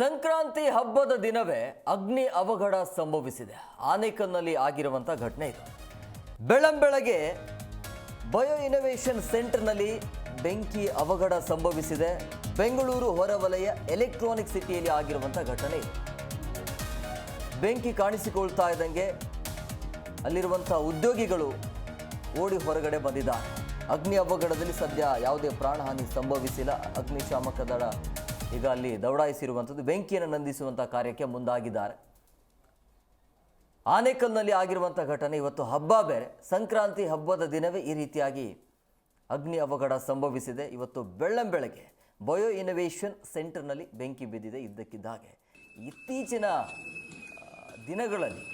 ಸಂಕ್ರಾಂತಿ ಹಬ್ಬದ ದಿನವೇ ಅಗ್ನಿ ಅವಘಡ ಸಂಭವಿಸಿದೆ. ಆನೇಕಲ್ನಲ್ಲಿ ಆಗಿರುವಂಥ ಘಟನೆ ಇದು. ಬೆಳಂಬೆಳಗ್ಗೆ ಬಯೋ ಇನೋವೇಷನ್ ಸೆಂಟರ್ನಲ್ಲಿ ಬೆಂಕಿ ಅವಘಡ ಸಂಭವಿಸಿದೆ. ಬೆಂಗಳೂರು ಹೊರವಲಯ ಎಲೆಕ್ಟ್ರಾನಿಕ್ ಸಿಟಿಯಲ್ಲಿ ಆಗಿರುವಂಥ ಘಟನೆ ಇದು. ಬೆಂಕಿ ಕಾಣಿಸಿಕೊಳ್ತಾ ಇದ್ದಂಗೆ ಅಲ್ಲಿರುವಂಥ ಉದ್ಯೋಗಿಗಳು ಓಡಿ ಹೊರಗಡೆ ಬಂದಿದ್ದಾರೆ. ಅಗ್ನಿ ಅವಘಡದಲ್ಲಿ ಸದ್ಯ ಯಾವುದೇ ಪ್ರಾಣಹಾನಿ ಸಂಭವಿಸಿಲ್ಲ. ಅಗ್ನಿಶಾಮಕ ದಳ ಈಗ ಅಲ್ಲಿ ದೌಡಾಯಿಸಿರುವಂಥದ್ದು, ಬೆಂಕಿಯನ್ನು ನಂದಿಸುವಂಥ ಕಾರ್ಯಕ್ಕೆ ಮುಂದಾಗಿದ್ದಾರೆ. ಆನೇಕಲ್ನಲ್ಲಿ ಆಗಿರುವಂಥ ಘಟನೆ ಇವತ್ತು ಹಬ್ಬ ಬೇರೆ. ಸಂಕ್ರಾಂತಿ ಹಬ್ಬದ ದಿನವೇ ಈ ರೀತಿಯಾಗಿ ಅಗ್ನಿ ಅವಘಡ ಸಂಭವಿಸಿದೆ. ಇವತ್ತು ಬೆಳ್ಳಂಬೆಳಗ್ಗೆ ಬಯೋ ಇನೋವೇಷನ್ ಸೆಂಟರ್ನಲ್ಲಿ ಬೆಂಕಿ ಬಿದ್ದಿದೆ ಇದ್ದಕ್ಕಿದ್ದ ಹಾಗೆ. ಇತ್ತೀಚಿನ ದಿನಗಳಲ್ಲಿ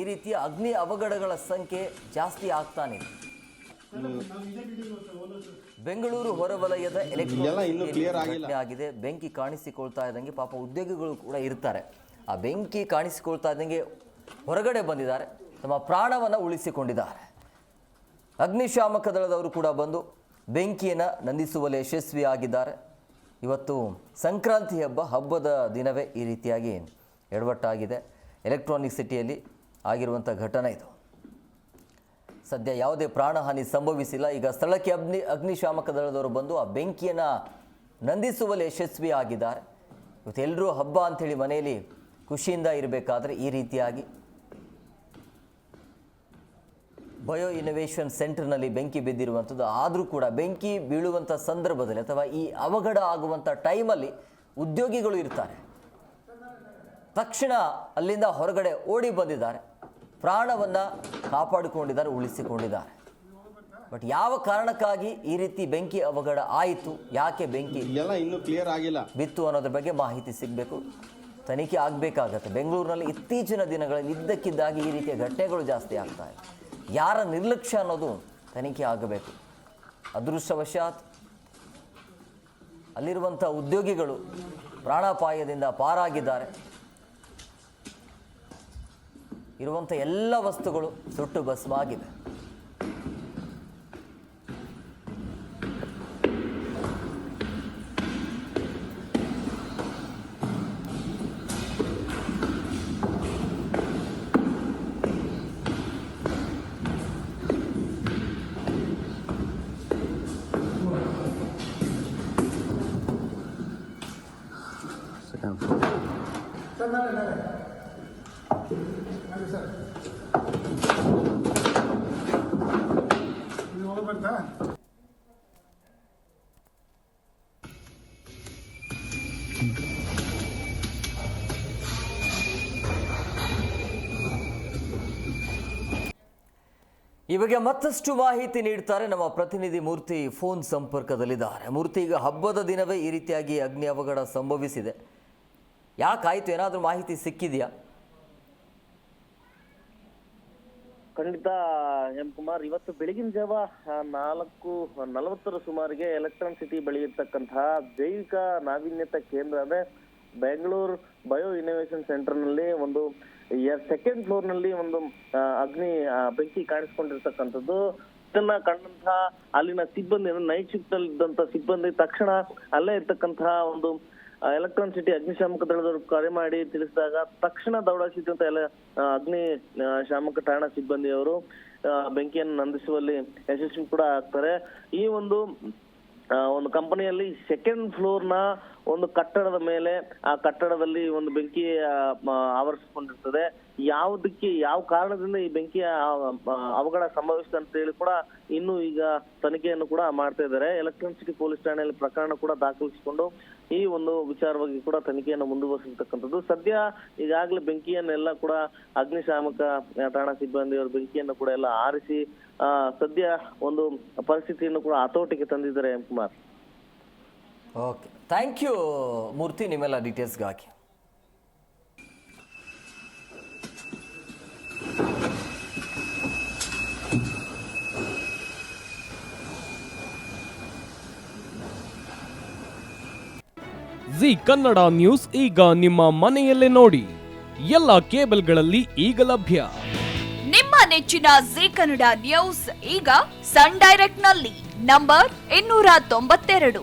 ಈ ರೀತಿಯ ಅಗ್ನಿ ಅವಘಡಗಳ ಸಂಖ್ಯೆ ಜಾಸ್ತಿ ಆಗ್ತಾನೆ ಬೆಂಗಳೂರು ಹೊರವಲಯದ. ಎಲೆಕ್ಟ್ರಾನಿಕ್ ಆಗಿದೆ. ಬೆಂಕಿ ಕಾಣಿಸಿಕೊಳ್ತಾ ಇದ್ದಂಗೆ ಪಾಪ ಉದ್ಯೋಗಿಗಳು ಕೂಡ ಇರ್ತಾರೆ. ಆ ಬೆಂಕಿ ಕಾಣಿಸಿಕೊಳ್ತಾ ಇದ್ದಂಗೆ ಹೊರಗಡೆ ಬಂದಿದ್ದಾರೆ. ತಮ್ಮ ಪ್ರಾಣವನ್ನು ಉಳಿಸಿಕೊಂಡಿದ್ದಾರೆ. ಅಗ್ನಿಶಾಮಕ ದಳದವರು ಕೂಡ ಬಂದು ಬೆಂಕಿಯನ್ನು ನಂದಿಸುವಲ್ಲಿ ಯಶಸ್ವಿಯಾಗಿದ್ದಾರೆ. ಇವತ್ತು ಸಂಕ್ರಾಂತಿ ಹಬ್ಬ ಹಬ್ಬದ ದಿನವೇ ಈ ರೀತಿಯಾಗಿ ಎಡವಟ್ಟಾಗಿದೆ. ಎಲೆಕ್ಟ್ರಾನಿಕ್ ಸಿಟಿಯಲ್ಲಿ ಆಗಿರುವಂಥ ಘಟನೆ ಇದು. ಸದ್ಯ ಯಾವುದೇ ಪ್ರಾಣಹಾನಿ ಸಂಭವಿಸಿಲ್ಲ. ಈಗ ಸ್ಥಳಕ್ಕೆ ಅಗ್ನಿ, ಅಗ್ನಿಶಾಮಕ ದಳದವರು ಬಂದು ಆ ಬೆಂಕಿಯನ್ನು ನಂದಿಸುವಲ್ಲಿ ಯಶಸ್ವಿಯಾಗಿದ್ದಾರೆ. ಇವತ್ತು ಎಲ್ಲರೂ ಹಬ್ಬ ಅಂಥೇಳಿ ಮನೆಯಲ್ಲಿ ಖುಷಿಯಿಂದ ಇರಬೇಕಾದ್ರೆ ಈ ರೀತಿಯಾಗಿ. ಬಯೋ ಇನೋವೇಷನ್ ಸೆಂಟರ್ನಲ್ಲಿ ಬೆಂಕಿ ಬಿದ್ದಿರುವಂಥದ್ದು. ಆದರೂ ಕೂಡ ಬೆಂಕಿ ಬೀಳುವಂಥ ಸಂದರ್ಭದಲ್ಲಿ ಅಥವಾ ಈ ಅವಘಡ ಆಗುವಂಥ ಟೈಮಲ್ಲಿ ಉದ್ಯೋಗಿಗಳು ಇರ್ತಾರೆ. ತಕ್ಷಣ ಅಲ್ಲಿಂದ ಹೊರಗಡೆ ಓಡಿ ಬಂದಿದ್ದಾರೆ. ಪ್ರಾಣವನ್ನು ಕಾಪಾಡಿಕೊಂಡಿದ್ದಾರೆ ಉಳಿಸಿಕೊಂಡಿದ್ದಾರೆ. ಬಟ್ ಯಾವ ಕಾರಣಕ್ಕಾಗಿ ಈ ರೀತಿ ಬೆಂಕಿ ಅವಘಡ ಆಯಿತು? ಯಾಕೆ ಬೆಂಕಿ ಎಲ್ಲ ಇನ್ನೂ ಕ್ಲಿಯರ್ ಆಗಿಲ್ಲ. ಬಿತ್ತು ಅನ್ನೋದ್ರ ಬಗ್ಗೆ ಮಾಹಿತಿ ಸಿಗಬೇಕು. ತನಿಖೆ ಆಗಬೇಕಾಗತ್ತೆ. ಬೆಂಗಳೂರಿನಲ್ಲಿ ಇತ್ತೀಚಿನ ದಿನಗಳಲ್ಲಿ ಇದ್ದಕ್ಕಿದ್ದಾಗಿ ಈ ರೀತಿಯ ಘಟನೆಗಳು ಜಾಸ್ತಿ ಆಗ್ತಾ ಇದೆ. ಯಾರ ನಿರ್ಲಕ್ಷ್ಯ ಅನ್ನೋದು ತನಿಖೆ ಆಗಬೇಕು. ಅದೃಷ್ಟವಶಾತ್ ಅಲ್ಲಿರುವಂಥ ಉದ್ಯೋಗಿಗಳು ಪ್ರಾಣಾಪಾಯದಿಂದ ಪಾರಾಗಿದ್ದಾರೆ. ಇರುವಂಥ ಎಲ್ಲ ವಸ್ತುಗಳು ಸುಟ್ಟು ಭಸ್ಮಾಗಿವೆ ಬರ್ತಾ ಈ ಬಗ್ಗೆ ಮತ್ತಷ್ಟು ಮಾಹಿತಿ ನೀಡ್ತಾರೆ ನಮ್ಮ ಪ್ರತಿನಿಧಿ ಮೂರ್ತಿ ಫೋನ್ ಸಂಪರ್ಕದಲ್ಲಿದ್ದಾರೆ. ಮೂರ್ತಿ, ಈಗ ಹಬ್ಬದ ದಿನವೇ ಈ ರೀತಿಯಾಗಿ ಅಗ್ನಿ ಅವಘಡ ಸಂಭವಿಸಿದೆ. ಯಾಕಾಯ್ತು ಏನಾದರೂ ಮಾಹಿತಿ ಸಿಕ್ಕಿದೆಯಾ? ಖಂಡಿತ, ಎಂ ಕುಮಾರ್, ಇವತ್ತು ಬೆಳಗಿನ ಜಾವ ನಾಲ್ಕು, ನಲವತ್ತರ ಸುಮಾರಿಗೆ ಎಲೆಕ್ಟ್ರಾನ್ ಸಿಟಿ ಬಳಿ ಇರ್ತಕ್ಕಂತಹ ಜೈವಿಕ ನಾವೀನ್ಯತಾ ಕೇಂದ್ರ ಅಂದ್ರೆ ಬೆಂಗಳೂರು ಬಯೋ ಇನ್ನೋವೇಶನ್ ಸೆಂಟರ್ನಲ್ಲಿ ಒಂದು ಸೆಕೆಂಡ್ ಫ್ಲೋರ್ನಲ್ಲಿ ಒಂದು ಅಗ್ನಿ ಬೆಂಕಿ ಕಾಣಿಸ್ಕೊಂಡಿರ್ತಕ್ಕಂಥದ್ದು. ಇದನ್ನ ಕಂಡಂತಹ ಅಲ್ಲಿನ ಸಿಬ್ಬಂದಿ ನೈಟ್ ಶಿಫ್ಟ್ ಅಲ್ಲಿ ಇದ್ದಂತ ಸಿಬ್ಬಂದಿ ತಕ್ಷಣ ಅಲ್ಲೇ ಇರ್ತಕ್ಕಂತಹ ಒಂದು ಎಲೆಕ್ಟ್ರಾನ್ ಸಿಟಿ ಅಗ್ನಿಶಾಮಕ ದಳದವರು ಕರೆ ಮಾಡಿ ತಿಳಿಸಿದಾಗ ತಕ್ಷಣ ದೌಡಾಯಿಸಿದಂತ ಎಲ್ಲ ಅಗ್ನಿ ಶಾಮಕ ಠಾಣಾ ಸಿಬ್ಬಂದಿಯವರು ಬೆಂಕಿಯನ್ನು ನಂದಿಸುವಲ್ಲಿ ಯಶಸ್ವಿ ಕೂಡ ಆಗ್ತಾರೆ. ಈ ಒಂದು ಒಂದು ಕಂಪನಿಯಲ್ಲಿ ಸೆಕೆಂಡ್ ಫ್ಲೋರ್ನ ಒಂದು ಕಟ್ಟಡದ ಮೇಲೆ, ಆ ಕಟ್ಟಡದಲ್ಲಿ ಒಂದು ಬೆಂಕಿ ಆವರಿಸಿಕೊಂಡಿರ್ತದೆ. ಯಾವುದಕ್ಕೆ, ಯಾವ ಕಾರಣದಿಂದ ಈ ಬೆಂಕಿಯ ಅವಘಡ ಸಂಭವಿಸಿದೆ ಅಂತ ಹೇಳಿ ಕೂಡ ಇನ್ನು ಈಗ ತನಿಖೆಯನ್ನು ಕೂಡ ಮಾಡ್ತಾ ಇದ್ದಾರೆ. ಎಲೆಕ್ಟ್ರಾನಿಕ್ ಸಿಟಿ ಪೊಲೀಸ್ ಠಾಣೆಯಲ್ಲಿ ಪ್ರಕರಣ ಕೂಡ ದಾಖಲಿಸಿಕೊಂಡು ಈ ಒಂದು ವಿಚಾರವಾಗಿ ಕೂಡ ತನಿಖೆಯನ್ನು ಮುಂದುವರಿಸಿರ್ತಕ್ಕಂಥದ್ದು ಸದ್ಯ ಈಗಾಗಲೇ ಬೆಂಕಿಯನ್ನೆಲ್ಲ ಕೂಡ ಅಗ್ನಿಶಾಮಕ ಠಾಣಾ ಸಿಬ್ಬಂದಿಯವರು ಬೆಂಕಿಯನ್ನು ಕೂಡ ಎಲ್ಲ ಆರಿಸಿ ಸದ್ಯ ಒಂದು ಪರಿಸ್ಥಿತಿಯನ್ನು ಕೂಡ ಹತೋಟಿಗೆ ತಂದಿದ್ದಾರೆ M Kumar. Okay thank you Murthy ನಿಮ್ಮೆಲ್ಲ ಡೀಟೇಲ್ಸ್ಗಾಗಿ ಜಿ ಕನ್ನಡ ನ್ಯೂಸ್ ಈಗ ನಿಮ್ಮ ಮನೆಯಲ್ಲೇ ನೋಡಿ. ಎಲ್ಲ ಕೇಬಲ್ಗಳಲ್ಲಿ ಈಗ ಲಭ್ಯ. ನಿಮ್ಮ ನೆಚ್ಚಿನ ಜಿ ಕನ್ನಡ ನ್ಯೂಸ್ ಈಗ ಸನ್ ಡೈರೆಕ್ಟ್ನಲ್ಲಿ ನಂಬರ್ ಇನ್ನೂರ ತೊಂಬತ್ತೆರಡು.